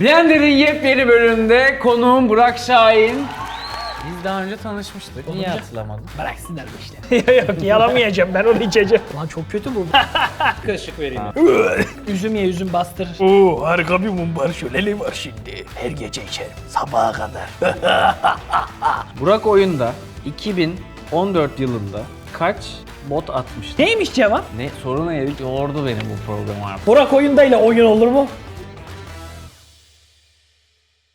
Blender'in yepyeni bölümünde konuğum Burak Şahin. Biz daha önce tanışmıştık. Niye Olunca- hatırlamadın? Bıraksınlar bu işleri. Yok yalamayacağım ben onu içeceğim. Lan çok kötü bu. Kaşık vereyim. üzüm ye üzüm bastır. Oo harika bir mumbar şöleli var şimdi. Her gece içerim sabaha kadar. Burak oyunda 2014 yılında kaç bot atmıştı? Neymiş cevap? Ne sorun neydi? Yordu beni bu program artık. Burak oyundayla oyun olur mu?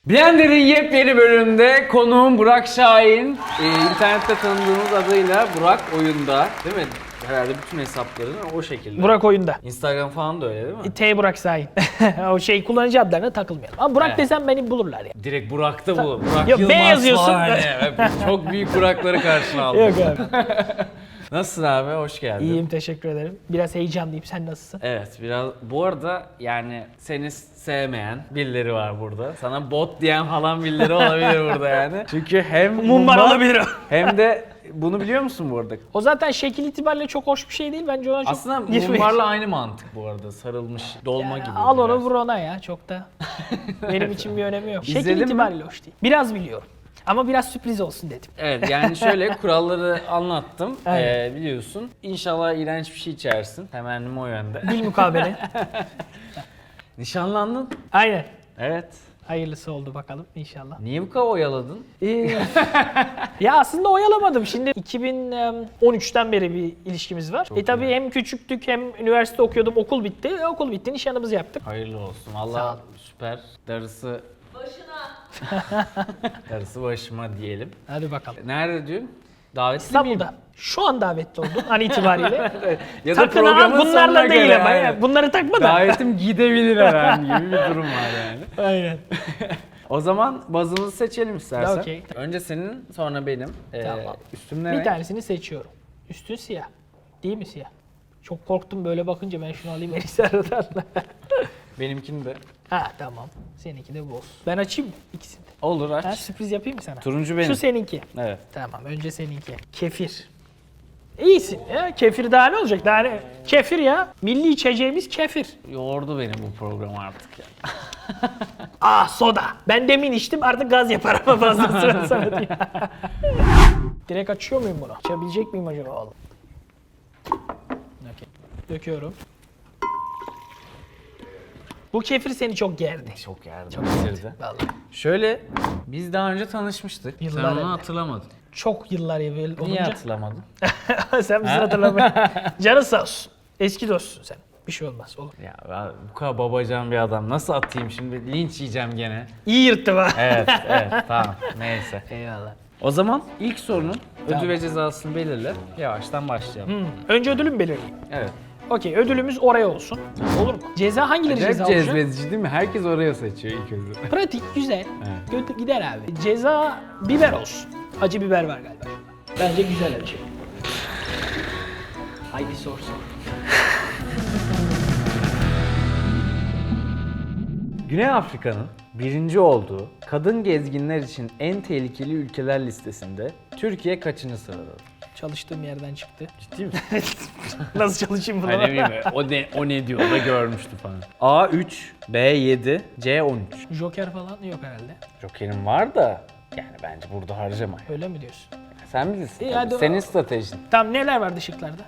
Blender'in yepyeni bölümünde konuğum Burak Şahin. Ee, internette tanıdığınız adıyla Burak Oyunda. Değil mi? Herhalde bütün hesapların o şekilde. Burak oyunda. Instagram falan da öyle değil mi? T Burak Şahin. o şey kullanıcı adlarına takılmayalım. Ama Burak Evet. desem beni bulurlar ya. Direkt Burak'ta bu. Burak Yok, B Yılmaz yazıyorsun. falan. Yani. Çok büyük Burak'ları karşına aldım. Yok abi. Nasılsın abi? Hoş geldin. İyiyim teşekkür ederim. Biraz heyecanlıyım. Sen nasılsın? Evet biraz bu arada yani seni sevmeyen birileri var burada. Sana bot diyen falan birileri olabilir burada yani. Çünkü hem Mumbar olabilir hem de bunu biliyor musun bu arada? O zaten şekil itibariyle çok hoş bir şey değil. Bence ona çok Aslında girmeyin. mumbarla aynı mantık bu arada. Sarılmış dolma gibi. Al onu biraz. vur ona ya çok da. Benim için bir önemi yok. Şekil İzledin mi? itibariyle hoş değil. Biraz biliyorum. Ama biraz sürpriz olsun dedim. Evet yani şöyle kuralları anlattım. Aynen. Ee, biliyorsun. İnşallah iğrenç bir şey içersin. Temennim o yönde. Bil mukabele. Nişanlandın. Aynen. Evet. Hayırlısı oldu bakalım inşallah. Niye bu kadar oyaladın? Ee, ya aslında oyalamadım. Şimdi 2013'ten beri bir ilişkimiz var. e tabii hem küçüktük hem üniversite okuyordum. Okul bitti. E, okul bitti nişanımızı yaptık. Hayırlı olsun. Sağ Allah süper. Darısı darısı başıma diyelim. Hadi bakalım. Nerede düğün? Davetli İstanbul'da. Şu an davetli oldum an itibariyle. Ya da Takın al bunlarla değil ama yani. ya. Bunları takma da. Davetim gidebilir herhangi gibi bir durum var yani. Aynen. O zaman bazımızı seçelim istersen. Okey. Önce senin sonra benim. Ee, Tamam. Üstüm ne Bir tanesini seçiyorum. Üstün siyah. Değil mi siyah? Çok korktum böyle bakınca ben şunu alayım iyisi aradan. Benimkini de. Ha tamam. Seninki de boz. Ben açayım mı ikisini de? Olur aç. Ha, sürpriz yapayım mı sana? Turuncu benim. Şu seninki. Evet. Tamam önce seninki. Kefir. İyisin ya. Kefir daha ne olacak? Daha ne? Kefir ya. Milli içeceğimiz kefir. Yoğurdu beni bu program artık ya. Ah soda. Ben demin içtim artık gaz yapar ama fazla sıra sana diye. Direkt açıyor muyum bunu? Açabilecek miyim acaba oğlum? Okey. Döküyorum. Bu kefir seni çok gerdi. Çok yerdi. Çok bitirdi. Vallahi. Şöyle biz daha önce tanışmıştık. Yıllar Sen onu evvel. hatırlamadın. Çok yıllar evvel olunca. Niye hatırlamadın? sen bizi hatırlamayın. Canın sağ olsun. Eski dostsun sen. Bir şey olmaz olur. Ya ben bu kadar babacan bir adam nasıl atayım şimdi linç yiyeceğim gene. İyi yırttı bak. Evet evet tamam neyse. Eyvallah. O zaman ilk sorunun Tamam. ödül ve cezasını belirle. Yavaştan başlayalım. Hmm. Önce ödülümü belirleyeyim. Evet. Okey ödülümüz oraya olsun. Olur mu? Ceza hangileri Acayip ceza olacak? cezbedici değil mi? Herkes oraya seçiyor ilk önce. Pratik, güzel. Evet. Götür gider abi. Ceza biber olsun. Acı biber var galiba. Bence güzel acı. Haydi sor sor. Güney Afrika'nın birinci olduğu kadın gezginler için en tehlikeli ülkeler listesinde Türkiye kaçıncı sırada? Çalıştığım yerden çıktı. Ciddi misin? Nasıl çalışayım bunu? Hani ne bileyim, o ne, o ne diyor da görmüştü falan. A3, B7, C13. Joker falan yok herhalde. Joker'in var da yani bence burada harcama. Öyle mi diyorsun? Sen bilirsin. İyi, tabii. hadi o- Senin stratejin. Tamam neler vardı şıklarda?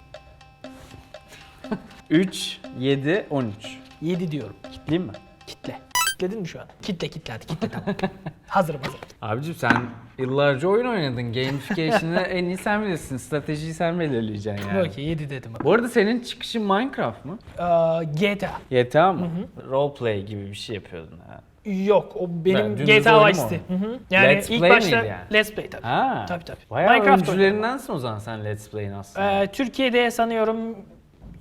3, 7, 13. 7 diyorum. Değil mi? Kitle. Kitledin mi şu an? Kitle kitle hadi kitle tamam. hazırım hazırım. Abicim sen yıllarca oyun oynadın. Gamification'ı en iyi sen bilirsin. Stratejiyi sen belirleyeceksin yani. Okey 7 dedim. Bu arada senin çıkışın Minecraft mı? Aa, GTA. GTA mı? Roleplay gibi bir şey yapıyordun ha. Yok o benim Ben dümdüz GTA Vice mu City. oynadın? Hı hı. Yani Let's ilk play başta miydi yani? Let's Play tabii. Ha. Tabii tabii. Bayağı Minecraft öncülerindensin o zaman sen Let's Play'in aslında. Ee, Türkiye'de sanıyorum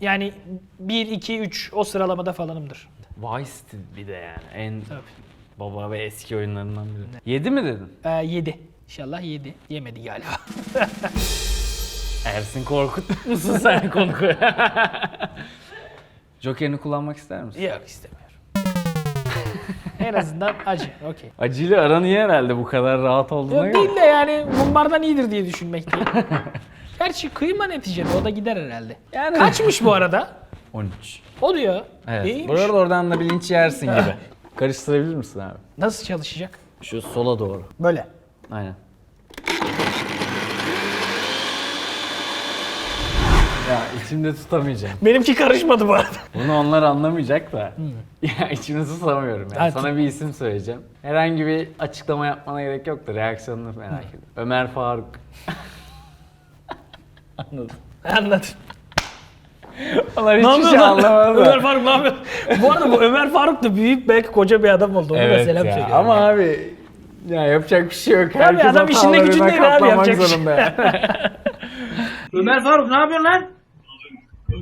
yani 1, 2, 3 o sıralamada falanımdır. Vice City bir de yani. En Tabii. baba ve eski oyunlarından biri. 7 mi dedin? Ee, 7. İnşallah 7. Yemedi galiba. Ersin Korkut musun sen konu? Joker'ini kullanmak ister misin? Yok istemiyorum. en azından acı. Okey. Acıyla aran iyi herhalde bu kadar rahat olduğuna Yok göre. değil de yani mumbardan iyidir diye düşünmekteyim. Gerçi kıyma neticede o da gider herhalde. Yani- Kaçmış bu arada? 13. O diyor. Evet. İyiymiş. Bu arada oradan da bir linç yersin gibi. Karıştırabilir misin abi? Nasıl çalışacak? Şu sola doğru. Böyle. Aynen. Ya içimde tutamayacağım. Benimki karışmadı bu arada. Bunu onlar anlamayacak da. ya içimde tutamıyorum ya. Evet. Sana bir isim söyleyeceğim. Herhangi bir açıklama yapmana gerek yok da reaksiyonunu merak ediyorum. Ömer Faruk. Anladım. Anladım. Onlar Ne hiçbir şey anlamadı. Ömer Faruk ne yapıyor? bu arada bu Ömer Faruk da büyük belki koca bir adam oldu. Onu da Evet selam ya. söylüyorum. Ama yani. abi ya yapacak bir şey yok. Herkes adam işinde hatalarına gücündeydi abi, katlanmak yapacak bir şey zorunda. Ömer Faruk ne yapıyorsun lan?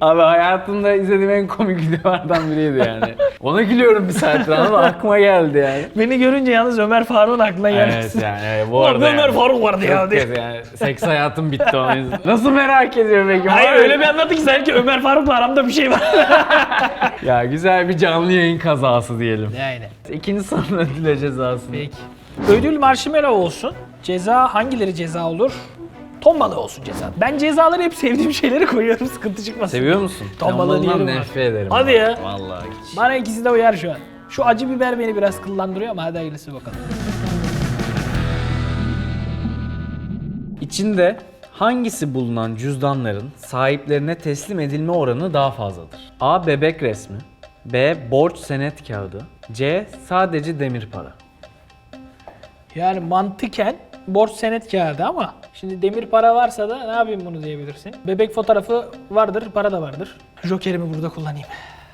Abi hayatımda izlediğim en komik videolardan biriydi yani. Ona gülüyorum bir saattir ama aklıma geldi yani. Beni görünce yalnız Ömer Faruk'un aklına Evet gelmesin. yani evet, bu Ulan arada Ömer yani. Faruk vardı ya Çok diye. kötü yani. Seks hayatım bitti onun yüzünden. Nasıl merak ediyor peki? Hayır öyle bir anlattı ki sanki Ömer Faruk'la aramda bir şey var. Ya güzel bir canlı yayın kazası diyelim. yani. İkinci sorunun ödüle cezası. Peki. Ödül marshmallow olsun. Ceza hangileri ceza olur? Ton balığı olsun ceza. Ben cezaları hep sevdiğim şeyleri koyuyorum sıkıntı çıkmasın. Seviyor musun? Ton Ben balığı bundan diyelim abi. nefret ederim. Hadi ya. Vallahi hiç. Bana ikisi de uyar şu an. Şu acı biber beni biraz kıllandırıyor ama hadi hayırlısı bakalım. İçinde hangisi bulunan cüzdanların sahiplerine teslim edilme oranı daha fazladır? A. Bebek resmi B. Borç senet kağıdı C. Sadece demir para Yani mantıken borç senet kağıdı ama şimdi demir para varsa da ne yapayım bunu diyebilirsin. Bebek fotoğrafı vardır, para da vardır. Jokerimi burada kullanayım.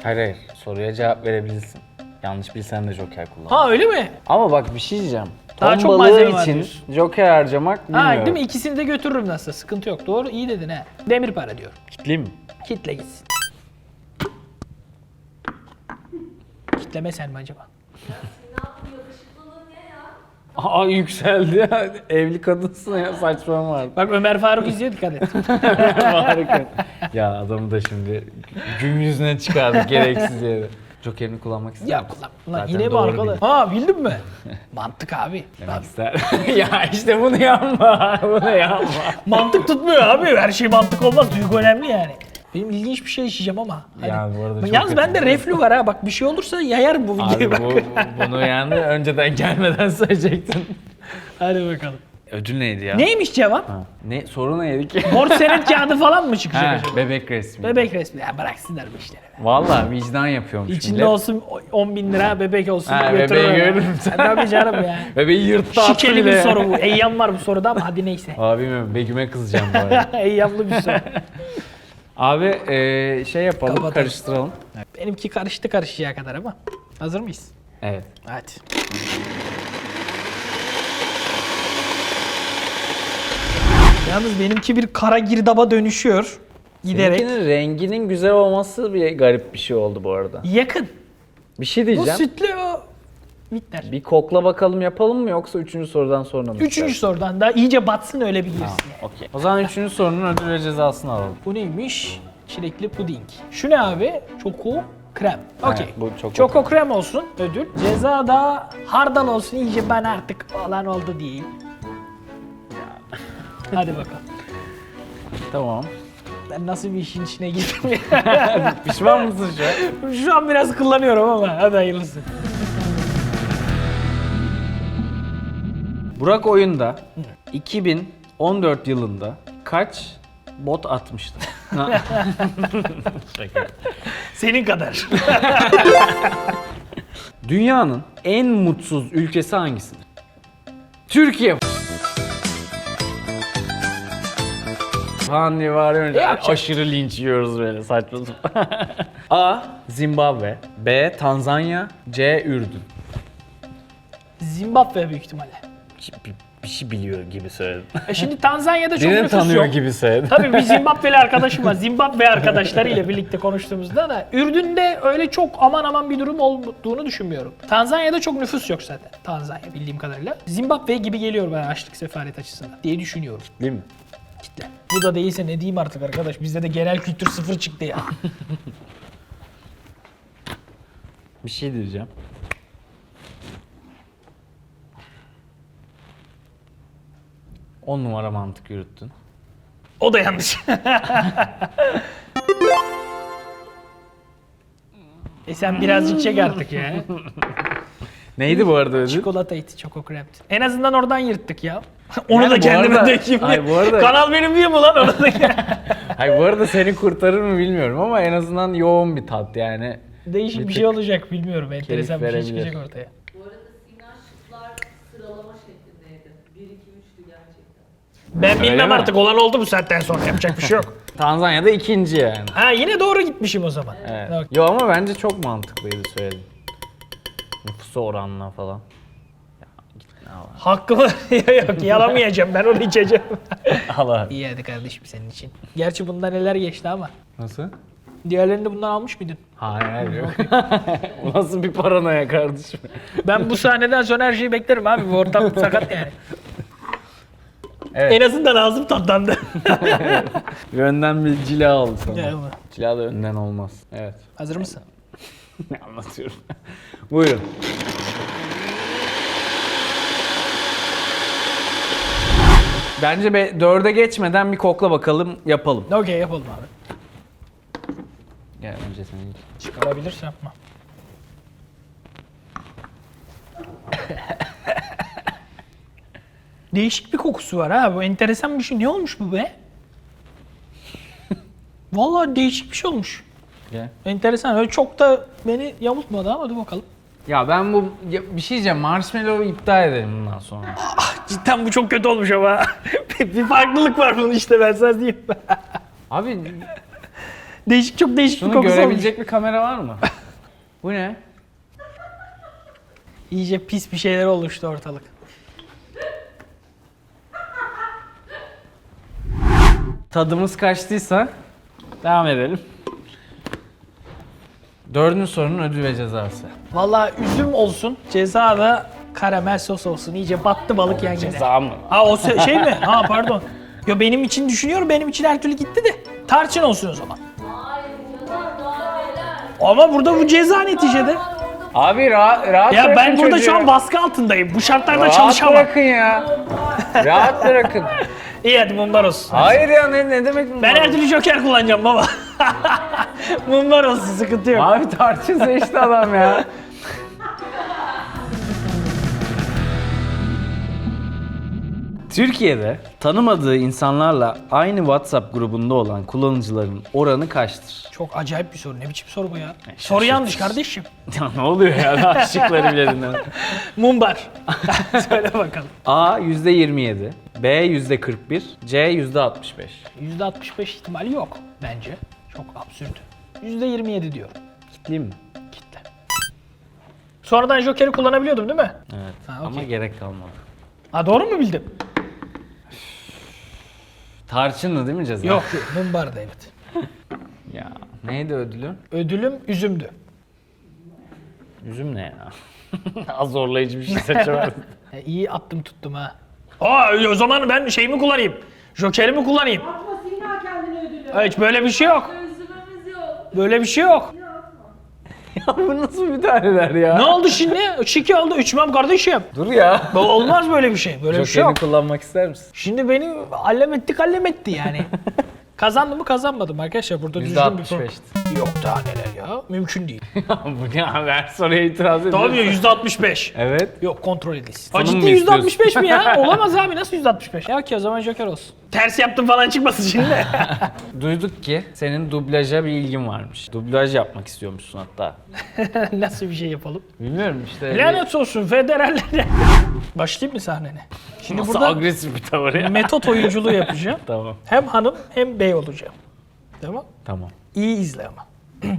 Hayır hayır soruya cevap verebilirsin. Yanlış bilsen de joker kullan. Ha öyle mi? Ama bak bir şey diyeceğim. Daha çok balığı malzeme var için diyorsun. joker harcamak bilmiyorum. Ha değil mi? İkisini de götürürüm nasıl? Sıkıntı yok. Doğru iyi dedin ha. Demir para diyorum. Kitleyeyim mi? Kitle gitsin. Kitleme sen mi acaba? Aa yükseldi ya. Evli kadınsın ya saçmalama artık. Bak Ömer Faruk izliyor dikkat et. Harika. ya adamı da şimdi gün yüzüne çıkardık gereksiz yere. Joker'ini kullanmak ister ya misin? kullan. Ulan Zaten yine mi doğru. Ha bildin mi? Mantık abi. Demek ister. ya işte bunu yapma. Bunu yapma. Mantık tutmuyor abi. Her şey mantık olmaz. Duygu önemli yani. Benim ilginç bir şey işleyeceğim ama. Hadi. Ya bu arada çok Yalnız bende reflü var ha. Bak bir şey olursa yayar bu videoyu Abi bak. bu, bunu yani önceden gelmeden söyleyecektin. Hadi bakalım. Ödül neydi ya? Neymiş cevap? Ha, ne soru neydi ki? Borç senet kağıdı falan mı çıkacak ha, acaba? bebek resmi. Bebek resmi. Ya bıraksınlar bu işleri. be. Vallahi vicdan yapıyormuş İçinde millet. olsun 10 bin lira bebek olsun. Ha, bebeği görürüm sen. Tabii canım ya. Bebeği yırttı attı Şikeli bir soru bu. Eyyam var bu soruda ama hadi neyse. Abi bilmiyorum Begüm'e kızacağım bu arada. Eyyamlı bir soru. Abi eee, şey yapalım Kapatalım. karıştıralım. Benimki karıştı karışacağı kadar ama. Hazır mıyız? Evet. Hadi. Yalnız benimki bir kara girdaba dönüşüyor. Giderek. Seninkinin renginin güzel olması bir garip bir şey oldu bu arada. Yakın. Bir şey Bu diyeceğim. sütlü o. Bitter. Bir kokla bakalım yapalım mı yoksa üçüncü sorudan sonra mı? Üçüncü istersin? sorudan da iyice batsın öyle bir girsin. Okey. O zaman üçüncü sorunun ödül ve cezasını alalım. Bu neymiş? Çilekli puding. Şu ne abi? Çoko krem. Okey. bu çoko Çoko krem olsun ödül. Ceza da hardal olsun iyice ben artık olan oldu diyeyim. Hadi bakalım. Tamam. Ben nasıl bir işin içine girdim ya. Pişman mısın şu an? Şu an biraz kullanıyorum ama hadi hayırlısı. Burak oyunda 2014 yılında kaç bot atmıştı? Senin kadar. Dünyanın en mutsuz ülkesi hangisidir? Türkiye. Falan diye bağırıyor. Yapacak. Aşırı linç yiyoruz böyle saçma sapan. A. Zimbabwe B. Tanzanya C. Ürdün Zimbabwe büyük ihtimalle. Bir, bir şey biliyor gibi söyledim. E şimdi Tanzanya'da çok Birini nüfus tanıyor yok. gibi söyledim. Tabii bir Zimbabweli arkadaşım var. Zimbabwe arkadaşlarıyla birlikte konuştuğumuzda da Ürdün'de öyle çok aman aman bir durum olduğunu düşünmüyorum. Tanzanya'da çok nüfus yok zaten. Tanzanya bildiğim kadarıyla. Zimbabwe gibi geliyor bana açlık sefaret açısından diye düşünüyorum. Değil mi? Kitle. Bu da değilse ne diyeyim artık arkadaş. Bizde de genel kültür sıfır çıktı ya. Bir şey diyeceğim. On numara mantık yürüttün. O da yanlış. e sen birazcık çek artık ya. Neydi bu arada ödül? Çikolataydı Choco Crab. En azından oradan yırttık ya. Onu Yani da bu kendime arada- dökeyim. Ay, bu arada- Kanal benim değil mi lan onu da Hayır bu arada seni kurtarır mı bilmiyorum ama en azından yoğun bir tat yani. Değişik bir, Bir şey tık olacak bilmiyorum. Enteresan bir şey verebilir. çıkacak ortaya. Bu arada Sinan şıklar sıralama şeklindeydi. 1 2 3'tü Ben bilmem mi? artık olan oldu bu saatten sonra yapacak bir şey yok. Tanzanya'da ikinci yani. ha yine doğru gitmişim o zaman. Evet. Okey. Yo ama bence çok mantıklıydı söyledim. Nüfusa oranla falan. Ya, git ne. Hakkımı yok yalamayacağım ben onu içeceğim. Al abi. İyi hadi kardeşim senin için. Gerçi bunda neler geçti ama. Nasıl? Diğerlerini de bundan almış mıydın? Hayır yok. Bu nasıl bir paranoya kardeşim? Ben bu sahneden sonra her şeyi beklerim abi. Bu ortam sakat yani. Evet. En azından ağzım tatlandı. Önden bir cila aldı sana. Ama. Cila da önden olmaz. Evet. Hazır mısın? Ne anlatıyorum? Buyurun. Bence be, dörde geçmeden bir kokla bakalım yapalım. Okey yapalım abi. Gel önce sen ilk. Çıkarabilirsen yapma. Değişik bir kokusu var ha. Bu enteresan bir şey. Ne olmuş bu be? Vallahi değişik bir şey olmuş. Gel. Enteresan. Öyle çok da beni yamultmadı ama dur bakalım. Ya ben bu ya bir şey diyeceğim. Marshmallow iptal edelim bundan sonra. Cidden bu çok kötü olmuş ama. bir farklılık var bunun işte ben sana diyeyim. Abi değişik çok değişik bir şunu kokusu olmuş. görebilecek bir kamera var mı? bu ne? İyice pis bir şeyler oluştu ortalık. Tadımız kaçtıysa devam edelim. Dördüncü sorunun ödül ve cezası. Vallahi üzüm olsun, ceza da karamel sos olsun. İyice battı balık yan gene. Ceza mı? Ha o se- şey mi? Ha pardon. Yo benim için düşünüyorum, benim için her türlü gitti de. Tarçın olsun o zaman. Ama burada bu ceza neticede. Abi rahat, rahat Ya ben burada çocuğu. şu an baskı altındayım. Bu şartlarda Rahat çalışamam. bırakın ya. rahat bırakın. İyi hadi mumbar olsun. Hayır ya ne, ne demek bu? Ben her türlü joker kullanacağım baba. mumbar olsun, sıkıntı yok. Abi tarçın seçti adam ya. Türkiye'de tanımadığı insanlarla aynı WhatsApp grubunda olan kullanıcıların oranı kaçtır? Çok acayip bir soru. Ne biçim soru bu ya? Soru yanlış kardeşim. Ya ne oluyor ya? Daha Şıkları bile dinlemedim. Mumbar. Söyle bakalım. A %27, B %41, C %65. %65 ihtimali yok bence. Çok absürt. %27 diyorum. Kitleyeyim mi? Kitle. Sonradan Joker'i kullanabiliyordum değil mi? Evet. Ha, Ama okey. gerek kalmadı. Ha doğru mu bildim? Tarçınlı değil mi ceza? Yok, mumbardı evet. Ya neydi ödülü? Ödülüm üzümdü. Üzüm ne ya? Az zorlayıcı bir şey seçemedim. E, iyi attım tuttum ha. Aa o zaman ben şeyimi kullanayım. Joker'imi kullanayım. Atma Sina kendine ödülü. Hiç böyle bir şey yok. Üzümümüz yok. Böyle bir şey yok. Ya bu nasıl müdahaleler ya? Ne oldu şimdi? Şiki oldu. Üçmem kardeşim. Dur ya. Bu Olmaz böyle bir şey. Böyle bir şey yok. kullanmak ister misin? Şimdi beni allem etti kallem etti yani. Kazandım mı kazanmadım arkadaşlar. Burada düzgün bir %65. Yok daha neler ya. Mümkün değil. bu ne abi? Her soruya itiraz ediyorsun. Tabii yüzde 65. Evet. Yok kontrol edilsin. Ciddi yüzde istiyorsun? 65 mi ya? Olamaz abi nasıl yüzde 65? Ya ki o zaman Joker olsun. Ters yaptım falan çıkmasın şimdi. Duyduk ki senin dublaja bir ilgin varmış. Dublaj yapmak istiyormuşsun hatta. nasıl bir şey yapalım? Bilmiyorum işte. Lanet olsun federallere. Başlayayım mı sahnene? Şimdi Nasıl burada agresif bir tavır ya. metot oyunculuğu yapacağım. tamam. Hem hanım hem bey olacağım. Tamam? Tamam. İyi izle ama.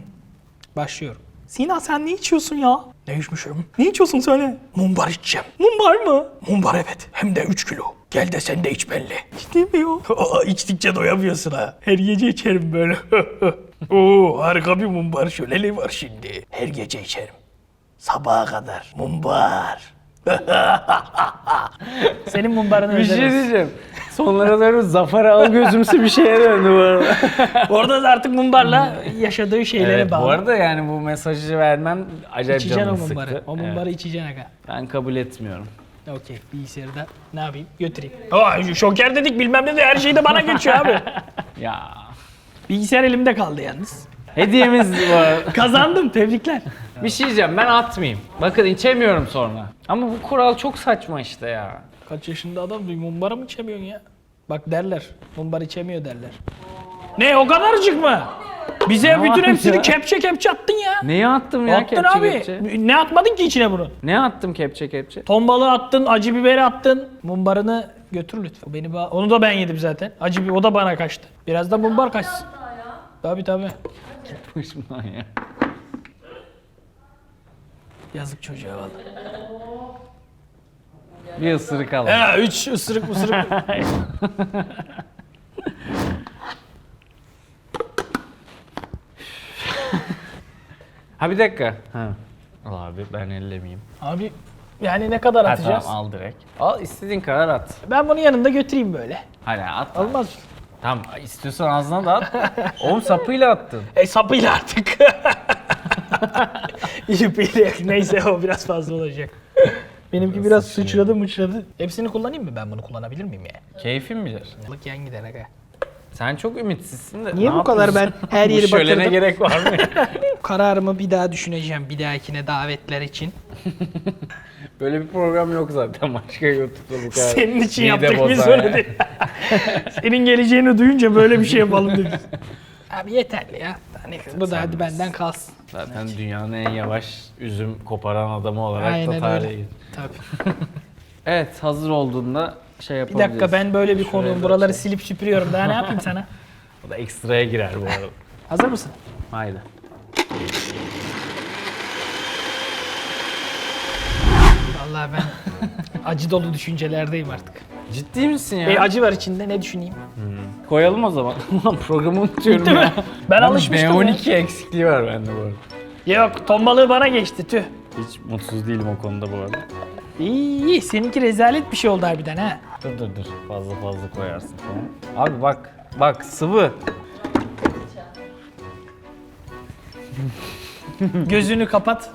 Başlıyorum. Sina sen ne içiyorsun ya? Ne içmişim? Ne içiyorsun söyle. Mumbar içeceğim. Mumbar mı? Mumbar evet. Hem de 3 kilo. Gel de sen de iç mi ya? Aa, içtikçe doyamıyorsun ha. Her gece içerim böyle. Oo harika bir mumbar şöleli var şimdi. Her gece içerim. Sabaha kadar. Mumbar. Senin mumbarını Bir şey öderiz. diyeceğim. Sonlara doğru Zafer al gözümsü bir şeye döndü bu arada. Orada da artık mumbarla yaşadığı şeylere evet, bağlı. bu arada yani bu mesajı vermem acayip İçeceksin o canımı mumbarı. sıktı. O mumbarı Evet. içeceksin aga. Ben kabul etmiyorum. Okey bilgisayarda ne yapayım götüreyim. Aa, şoker dedik bilmem ne de her şey de bana geçiyor abi. Ya. Bilgisayar elimde kaldı yalnız. Hediyemiz var. Kazandım tebrikler. Bir şey diyeceğim ben atmayayım. Bakın içemiyorum sonra. Ama bu kural çok saçma işte ya. Kaç yaşında adam diyor mumbarı mı içemiyorsun ya? Bak derler. Mumbar içemiyor derler. Ne o kadarcık mı? Bize Ne bütün var hepsini ya? kepçe kepçe attın ya. Neyi attım ya attın kepçe abi. kepçe? Ne atmadın ki içine bunu? Ne attım kepçe kepçe? Ton balığı attın, acı biberi attın. Mumbarını götür lütfen. Beni ba- onu da ben yedim zaten. Acı bi- o da bana kaçtı. Biraz da mumbar kaçsın. Tabii tabii. Başımdan ya. Yazık çocuğa valla. Bir ısırık al. He, üç ısırık ısırık. Ha bir dakika. Ha. Al abi ben ellemeyeyim. Abi yani ne kadar Ha, atacağız? tamam al direkt. Al istediğin kadar at. Ben bunu yanında götüreyim böyle. Hadi at. Olmaz. Tamam istiyorsan ağzına da at. Oğlum sapıyla attın. E sapıyla artık. İpiyle neyse o biraz fazla olacak. Benimki biraz sıçradı mıçradı. Hepsini kullanayım mı ben bunu kullanabilir miyim ya? Keyfin bilir. Balık yan gider aga. Sen çok ümitsizsin de. Niye ne bu kadar yapıyorsun? ben her yeri Bu şölene batırdım? gerek var mı? Kararımı bir daha düşüneceğim bir dahakine davetler için. Böyle bir program yok zaten başka YouTube'da bu kadar. Senin için mide yaptık biz öyle yani. değil. Senin geleceğini duyunca böyle bir şey yapalım dedik. Abi yeterli ya. Hani bu da hadi benden kalsın. Zaten dünyanın en yavaş üzüm koparan adamı olarak Aynen da öyle. tarihe geçti. Tabii. Evet hazır olduğunda şey Bir yapabiliriz. dakika ben böyle bir Şuraya konuğum. da Buraları şey- silip süpürüyorum. Daha ne yapayım sana? O da ekstraya girer bu arada. Hazır mısın? Haydi. Vallahi ben acı dolu düşüncelerdeyim artık. Ciddi misin ya? E acı var içinde ne düşüneyim? Koyalım o zaman. Ulan programı unutuyorum Değil ya. mi? Ben alışmıştım ya. B12 eksikliği var bende bu arada. Yok ton balığı bana geçti tüh. Hiç mutsuz değilim o konuda bu arada. İyi iyi seninki rezalet bir şey oldu harbiden ha. Dur dur dur. Fazla fazla koyarsın tamam. Abi bak. Bak sıvı. Gözünü kapat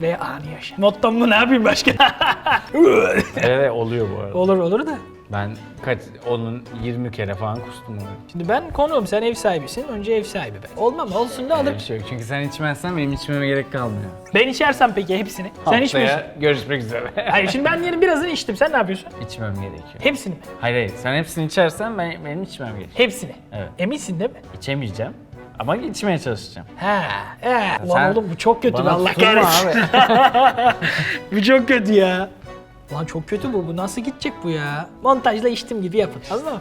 ve anı yaşa. Mottom mu ne yapayım başka? Evet oluyor bu arada. olur olur da. Ben kaç onun 20 kere falan kustum oraya. Şimdi ben konuğum sen ev sahibisin. Önce ev sahibi ben. Olmam olsun da Öyle alır. bir şey yok. Çünkü sen içmezsen benim içmeme gerek kalmıyor. Ben içersem peki hepsini. Sen içmiyorsun. Haftaya görüşmek üzere. Hayır şimdi ben yerin birazını içtim. Sen ne yapıyorsun? İçmem gerekiyor. Hepsini mi? Hayır hayır. Sen hepsini içersen ben, benim içmem gerekiyor. Hepsini. Evet. Eminsin değil mi? İçemeyeceğim. Ama içmeye çalışacağım. He. Ulan Sen oğlum bu çok kötü. be, Bana Allah tutulma kahretsin. abi. Bu çok kötü ya. Lan çok kötü bu. Bu nasıl gidecek bu ya? Montajla içtim gibi yapın. Anladın mı?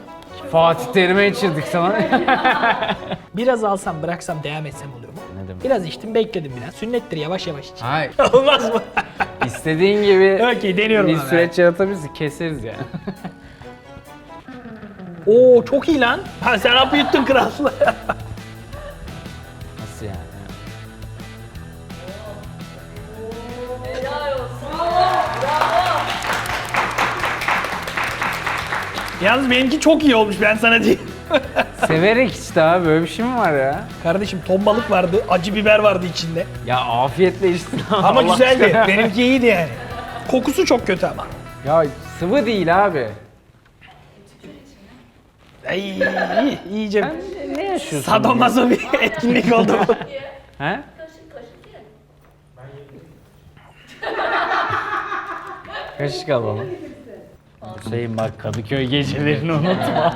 Fatih Terim'e içirdik sana. Biraz alsam bıraksam devam etsem oluyor mu? ne demek? Biraz içtim bekledim biraz. Sünnettir yavaş yavaş iç. Hayır. Olmaz mı? İstediğin gibi Okey deniyorum bir abi. süreç yaratabiliriz. Keseriz yani. Oo çok iyi lan. Ha sen hapı yuttun kral. Yalnız benimki çok iyi olmuş ben sana diyeyim. Severek işte abi böyle bir şey mi var ya? Kardeşim ton balık vardı, acı biber vardı içinde. Ya afiyetle içtin Ama Allah güzeldi. aşkına. Benimki iyiydi yani. Kokusu çok kötü ama. Ya sıvı değil abi. Ay iyi, iyice Ne yaşıyorsun? sadomaso bir etkinlik oldu bu. He? Kaşık kaşık ye. Kaşık al bana. Hüseyin bak Kadıköy gecelerini unutma.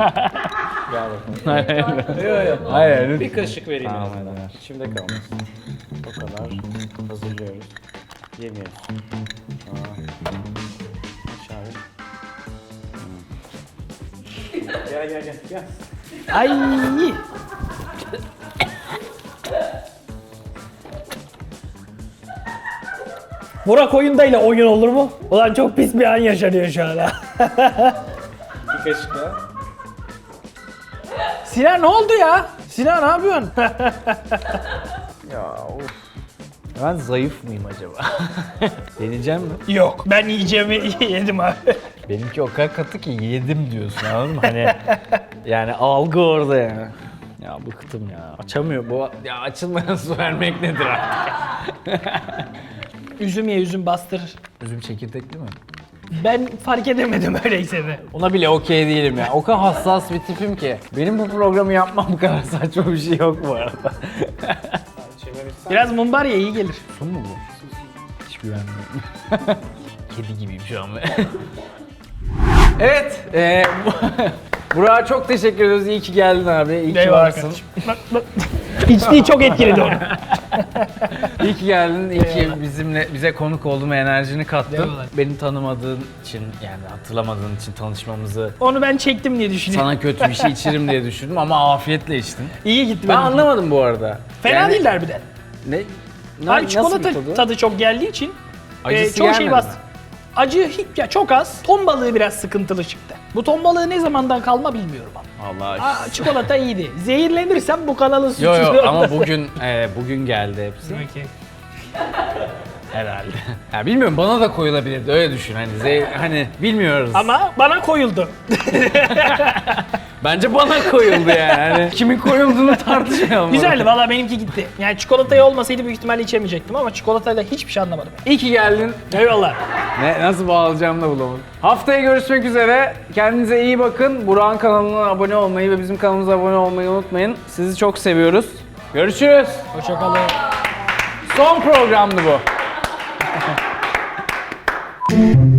Gel bakalım. Hayır. Hayır. Bir kaşık vereyim. Tamam hadi ver. İçimde kalmış. O kadar hazırlıyoruz. Yemiyoruz. Hmm. Gel gel gel gel. Ay. Burak oyundayla oyun olur mu? Ulan çok pis bir an yaşanıyor şu an ha. Bir kaşık daha. Sinan ne oldu ya? Sinan ne yapıyorsun? Ya of. Ben zayıf mıyım acaba? Deneyeceğim mi? Yok ben yiyeceğimi yedim abi. Benimki o kadar katı ki yedim diyorsun anladın mı? Hani yani algı orada yani. Ya bıktım ya. Açamıyor bu. Ya açılmayan su vermek nedir artık? Üzüm ye üzüm bastır. Üzüm çekirdekli mi? Ben fark edemedim öyleyse de. Ona bile okey değilim ya. O kadar hassas bir tipim ki. Benim bu programı yapmam kadar saçma bir şey yok bu arada. Biraz mumbar ye iyi gelir. Su mu bu? güvenmiyorum. Kedi gibiyim şu an. evet. E, Burak'a çok teşekkür ediyoruz. İyi ki geldin abi. İyi ki Eyvallah varsın. kardeşim. Bak, bak. İçtiği çok etkiledi onu. İyi ki geldin. İyi ki bizimle bize konuk oldun ve enerjini kattın. Eyvallah. Beni tanımadığın için yani hatırlamadığın için tanışmamızı Onu ben çektim diye düşünüyorum. sana kötü bir şey içirim diye düşündüm ama afiyetle içtin. İyi gitti Ben benim. anlamadım bu arada. Fena Yani değil harbiden. Ne? na- Abi nasıl çikolata bir tadı? çok geldiği için Acısı e, çoğu şey gelmedi bastı. mi? Acı hiç ya çok az. Ton balığı biraz sıkıntılı çıktı. Bu ton balığı ne zamandan kalma bilmiyorum ama. Allah Aa, çikolata iyiydi. Zehirlenirsem bu kanalın suçu. Yo yo ama bugün e, bugün geldi hepsi Okey. herhalde. Ya bilmiyorum bana da koyulabilirdi öyle düşün hani ze- hani bilmiyoruz. Ama bana koyuldu. Bence bana koyuldu yani. Hani kimin koyulduğunu tartışmayalım. Güzeldi valla benimki gitti. Yani çikolatayı olmasaydı büyük ihtimalle içemeyecektim ama çikolatayla hiçbir şey anlamadım. İyi ki geldin. Eyvallah. Ne, nasıl bağlayacağımı da bulamadım. Haftaya görüşmek üzere. Kendinize iyi bakın. Burak'ın kanalına abone olmayı ve bizim kanalımıza abone olmayı unutmayın. Sizi çok seviyoruz. Görüşürüz. Hoşçakalın. Son programdı bu.